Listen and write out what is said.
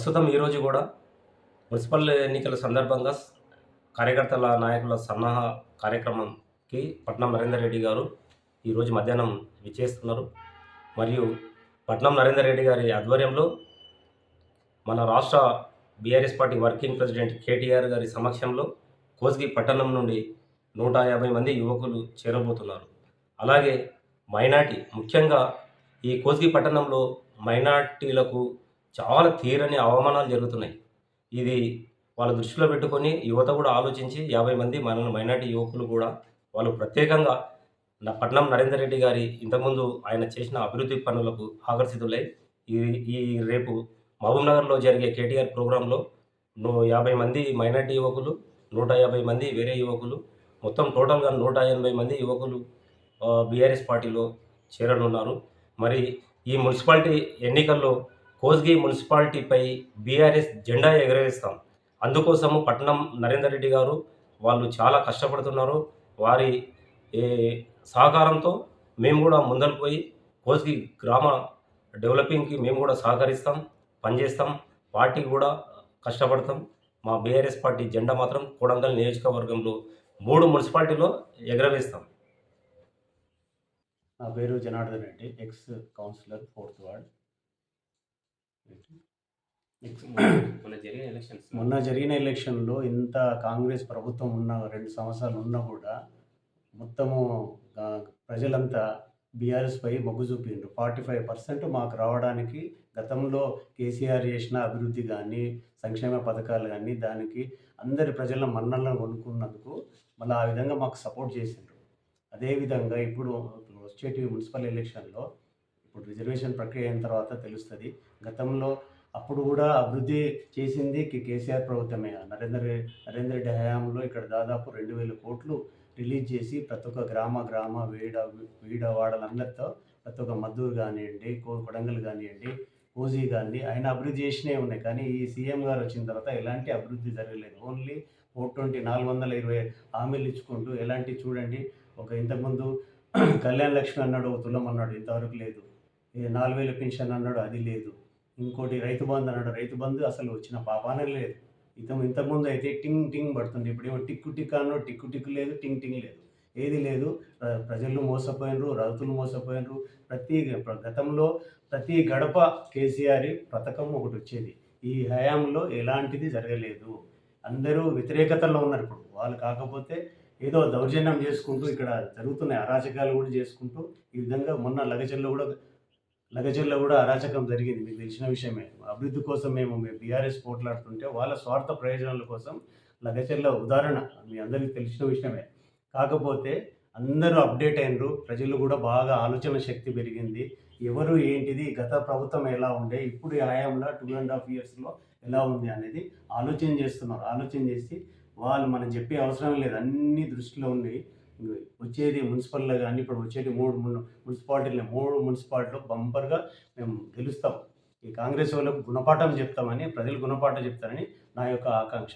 ప్రస్తుతం ఈరోజు కూడా మున్సిపల్ ఎన్నికల సందర్భంగా కార్యకర్తల నాయకుల సన్నాహ కార్యక్రమంకి పట్నం నరేందర్ రెడ్డి గారు ఈరోజు మధ్యాహ్నం విచ్చేస్తున్నారు. మరియు పట్నం నరేందర్ రెడ్డి గారి ఆధ్వర్యంలో మన రాష్ట్ర BRS party working president KTR గారి సమక్షంలో కోస్గి పట్టణం నుండి నూట యాభై మంది యువకులు చేరబోతున్నారు. అలాగే మైనార్టీ ముఖ్యంగా ఈ కోస్గి పట్టణంలో మైనార్టీలకు చాలా తీరని అవమానాలు జరుగుతున్నాయి. ఇది వాళ్ళ దృష్టిలో పెట్టుకొని యువత కూడా ఆలోచించి యాభై మంది మన మైనార్టీ యువకులు కూడా వాళ్ళు ప్రత్యేకంగా నా పట్నం నరేందర్ రెడ్డి గారి ఇంతకుముందు ఆయన చేసిన అభివృద్ధి పనులకు ఆకర్షితులై ఈ ఈ రేపు మహబూబ్నగర్లో జరిగే కేటీఆర్ ప్రోగ్రాంలో నూ యాభై మంది మైనార్టీ యువకులు నూట యాభై మంది వేరే యువకులు మొత్తం టోటల్గా నూట ఎనభై మంది యువకులు బీఆర్ఎస్ పార్టీలో చేరనున్నారు. మరి ఈ మున్సిపాలిటీ ఎన్నికల్లో కోస్గి మున్సిపాలిటీపై బీఆర్ఎస్ జెండా ఎగరవేస్తాం. అందుకోసము పట్టణం నరేందర్ రెడ్డి గారు వాళ్ళు చాలా కష్టపడుతున్నారు. వారి సహకారంతో మేము కూడా ముందరకు పోయి కోస్గి గ్రామ డెవలపింగ్కి మేము కూడా సహకరిస్తాం పనిచేస్తాం. పార్టీ కూడా కష్టపడతాం. మా బీఆర్ఎస్ పార్టీ జెండా మాత్రం కొడంగల్ నియోజకవర్గంలో మూడు మున్సిపాలిటీలో ఎగరవేస్తాం. నా పేరు Janardhan Reddy ex councillor fourth ward ex మన జరిగిన ఎలక్షన్స్ మొన్న జరిగిన ఎలక్షన్లో ఇంత కాంగ్రెస్ ప్రభుత్వం ఉన్న రెండు సంవత్సరాలు ఉన్నా కూడా మొత్తము ప్రజలంతా బీఆర్ఎస్ పై మొగ్గు చూపిండ్రు. ఫార్టీ ఫైవ్ పర్సెంట్ మాకు రావడానికి గతంలో కేసీఆర్ చేసిన అభివృద్ధి కానీ సంక్షేమ పథకాలు కానీ దానికి అందరి ప్రజల మన్నలను కొనుక్కున్నందుకు మళ్ళీ ఆ విధంగా మాకు సపోర్ట్ చేసిండ్రు. అదేవిధంగా ఇప్పుడు వచ్చేటి మున్సిపల్ ఎలక్షన్లో ఇప్పుడు రిజర్వేషన్ ప్రక్రియ అయిన తర్వాత తెలుస్తుంది. గతంలో అప్పుడు కూడా అభివృద్ధి చేసింది కేసీఆర్ ప్రభుత్వమే. నరేంద్ర నరేంద్ర రెడ్డి హయాంలో ఇక్కడ దాదాపు రెండు వేల కోట్లు రిలీజ్ చేసి ప్రతి ఒక్క గ్రామ గ్రామ వీడ వీడ వాడలందరితో ప్రతి ఒక్క మద్దూరు కానివ్వండి కో కొడంగల్ కానివ్వండి కోజీ కానీ ఆయన అభివృద్ధి చేసినవి ఉన్నాయి. కానీ ఈ సీఎం గారు వచ్చిన తర్వాత ఎలాంటి అభివృద్ధి జరగలేదు. ఓన్లీ ఫోర్ ట్వంటీ నాలుగు వందల ఇరవై హామీలు ఇచ్చుకుంటూ ఎలాంటి చూడండి ఒక ఇంతకుముందు కళ్యాణ్ లక్ష్మి అన్నాడు ఒక తులం అన్నాడు ఇంతవరకు లేదు. నాలుగు వేల పెన్షన్ అన్నాడు అది లేదు. ఇంకోటి రైతు బంధు అన్నాడు రైతు బంధు అసలు వచ్చిన పాపానే లేదు. ఇతం ఇంతకుముందు అయితే టింగ్ టింగ్ పడుతుంది. ఇప్పుడు ఏమో టిక్కు టిక్ అన్నాడు టిక్కు టిక్కు లేదు టింగ్ టింగ్ లేదు. ఏది లేదు. ప్రజలు మోసపోయినరు రైతులు మోసపోయినరు. ప్రతి గతంలో ప్రతి గడప కేసీఆర్ పథకం ఒకటి వచ్చేది. ఈ హయాంలో ఎలాంటిది జరగలేదు. అందరూ వ్యతిరేకతలో ఉన్నారు ఇప్పుడు. వాళ్ళు కాకపోతే ఏదో దౌర్జన్యం చేసుకుంటూ ఇక్కడ జరుగుతున్నాయి అరాచకాలు కూడా చేసుకుంటూ ఈ విధంగా మొన్న లగచల్లో కూడా లగచల్లో కూడా అరాచకం జరిగింది. మీకు తెలిసిన విషయమే. అభివృద్ధి కోసం మేము బీఆర్ఎస్ పోట్లాడుతుంటే వాళ్ళ స్వార్థ ప్రయోజనాల కోసం లగచల్ల ఉదాహరణ మీ అందరికీ తెలిసిన విషయమే. కాకపోతే అందరూ అప్డేట్ అయినరు. ప్రజలు కూడా బాగా ఆలోచన శక్తి పెరిగింది. ఎవరు ఏంటిది గత ప్రభుత్వం ఎలా ఉండే ఇప్పుడు ఆయాంలో టూ అండ్ హాఫ్ ఇయర్స్లో ఎలా ఉంది అనేది ఆలోచన చేస్తున్నారు. ఆలోచన చేసి వాళ్ళు మనం చెప్పే అవసరం లేదు. అన్ని దృష్టిలో ఉన్నాయి. వచ్చేది మున్సిపల్లో కానీ ఇప్పుడు వచ్చేది మూడు మున్సిపాలిటీలు మూడు మున్సిపాలిటీలో బంపర్గా మేము గెలుస్తాం. ఈ కాంగ్రెస్ వాళ్ళకు గుణపాఠం చెప్తామని ప్రజలు గుణపాఠం చెప్తారని నా యొక్క ఆకాంక్ష.